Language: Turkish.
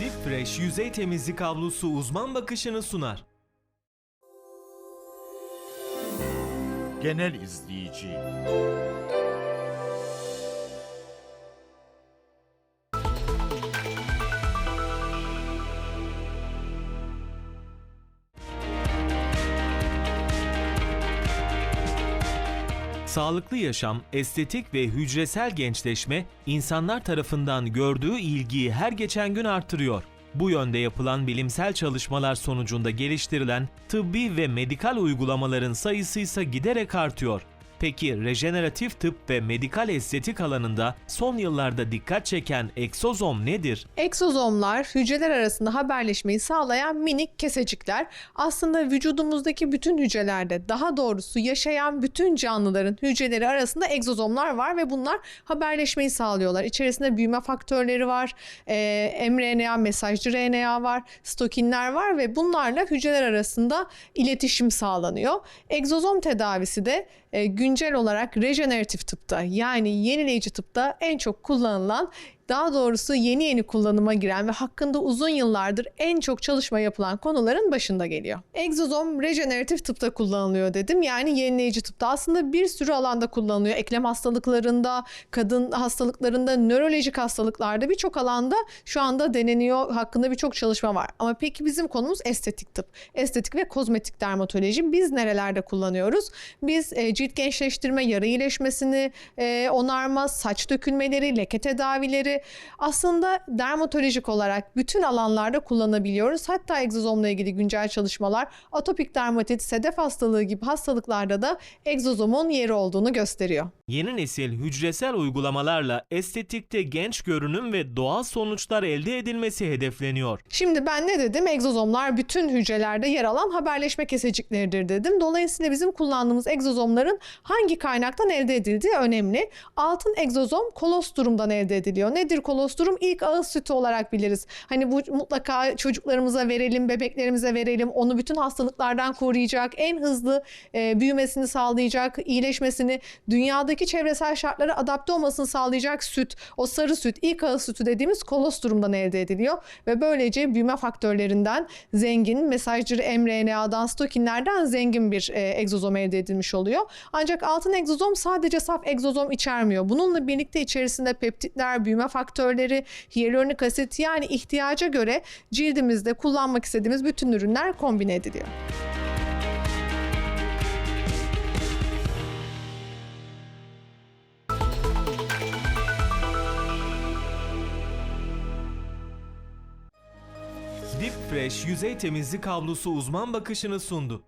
Deep Fresh yüzey temizlik havlusu uzman bakışını sunar. Genel izleyici. Sağlıklı yaşam, estetik ve hücresel gençleşme insanlar tarafından gördüğü ilgiyi her geçen gün artırıyor. Bu yönde yapılan bilimsel çalışmalar sonucunda geliştirilen tıbbi ve medikal uygulamaların sayısı ise giderek artıyor. Peki rejeneratif tıp ve medikal estetik alanında son yıllarda dikkat çeken egzozom nedir? Egzozomlar hücreler arasında haberleşmeyi sağlayan minik kesecikler. Aslında vücudumuzdaki bütün hücrelerde daha doğrusu yaşayan bütün canlıların hücreleri arasında egzozomlar var ve bunlar haberleşmeyi sağlıyorlar. İçerisinde büyüme faktörleri var, e, mRNA, mesajcı RNA var, stokinler var ve bunlarla hücreler arasında iletişim sağlanıyor. Egzozom tedavisi de e, güncel olarak rejeneratif tıpta yani yenileyici tıpta en çok kullanılan daha doğrusu yeni yeni kullanıma giren ve hakkında uzun yıllardır en çok çalışma yapılan konuların başında geliyor. Egzozom rejeneratif tıpta kullanılıyor dedim. Yani yenileyici tıpta aslında bir sürü alanda kullanılıyor. Eklem hastalıklarında, kadın hastalıklarında, nörolojik hastalıklarda birçok alanda şu anda deneniyor. Hakkında birçok çalışma var. Ama peki bizim konumuz estetik tıp. Estetik ve kozmetik dermatoloji. Biz nerelerde kullanıyoruz? Biz e, cilt gençleştirme, yara iyileşmesini e, onarma, saç dökülmeleri, leke tedavileri aslında dermatolojik olarak bütün alanlarda kullanabiliyoruz. Hatta egzozomla ilgili güncel çalışmalar atopik dermatit, sedef hastalığı gibi hastalıklarda da egzozomun yeri olduğunu gösteriyor. Yeni nesil hücresel uygulamalarla estetikte genç görünüm ve doğal sonuçlar elde edilmesi hedefleniyor. Şimdi ben ne dedim? Egzozomlar bütün hücrelerde yer alan haberleşme kesecikleridir dedim. Dolayısıyla bizim kullandığımız egzozomların hangi kaynaktan elde edildiği önemli. Altın egzozom kolosturumdan elde ediliyor. Nedir kolostrum? İlk ağız sütü olarak biliriz. Hani bu mutlaka çocuklarımıza verelim, bebeklerimize verelim. Onu bütün hastalıklardan koruyacak, en hızlı e, büyümesini sağlayacak, iyileşmesini, dünyadaki çevresel şartlara adapte olmasını sağlayacak süt, o sarı süt, ilk ağız sütü dediğimiz kolostrumdan elde ediliyor ve böylece büyüme faktörlerinden zengin, mesajcı mRNA'dan, stokinlerden zengin bir e, egzozom elde edilmiş oluyor. Ancak altın egzozom sadece saf egzozom içermiyor. Bununla birlikte içerisinde peptitler, büyüme faktörleri, hyaluronik asit yani ihtiyaca göre cildimizde kullanmak istediğimiz bütün ürünler kombine ediliyor. Deep Fresh yüzey temizlik havlusu uzman bakışını sundu.